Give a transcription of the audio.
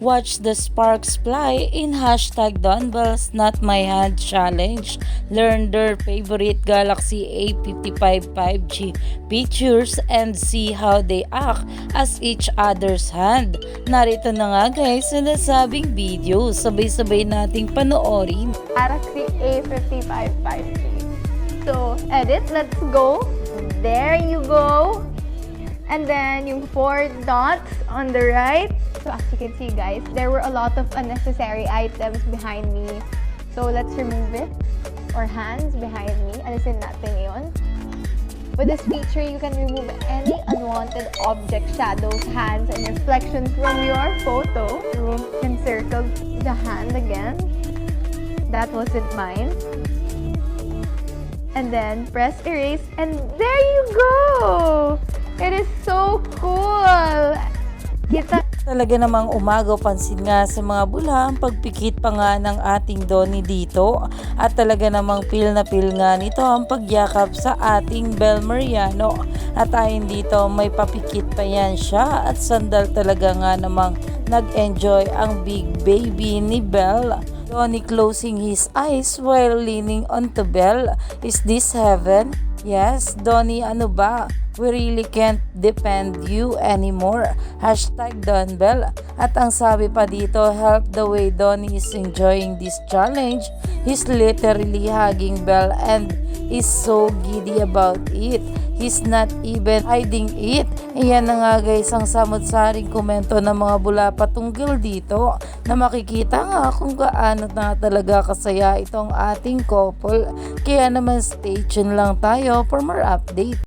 Watch the sparks fly in hashtag Donbells Not My Hand Challenge. Learn their favorite Galaxy A55 5G features and see how they act as each other's hand. Narito na nga guys sa nasabing video. Sabay-sabay nating panoorin. Galaxy A55 5G. So, edit, let's go. There you go. And then yung four dots on the right. So as you can see guys, there were a lot of unnecessary items behind me. So let's remove it. Or hands behind me. Alisin natin yon. With this feature, you can remove any unwanted object, shadows, hands, and reflections from your photo. You can circle the hand again. That wasn't mine. And then press erase, and there you go! Talaga namang umaga pansin nga sa mga bula ang pagpikit pa nga ng ating Donnie dito at talaga namang feel na feel nga nito ang pagyakap sa ating Bel Mariano at ayon dito may papikit pa yan siya at sandal talaga nga namang nag-enjoy ang big baby ni Belle. Donnie closing his eyes while leaning onto Belle. Is this heaven? Yes, Donnie, ano ba? We really can't depend you anymore. Hashtag Don. At ang sabi pa dito, help the way Donnie is enjoying this challenge. He's literally hugging Bell and is so giddy about it. He's not even hiding it. Ayan na nga guys ang samot-saring komento ng mga bula patungkol dito na makikita nga kung gaano na talaga kasaya itong ating couple. Kaya naman stay tuned lang tayo for more update.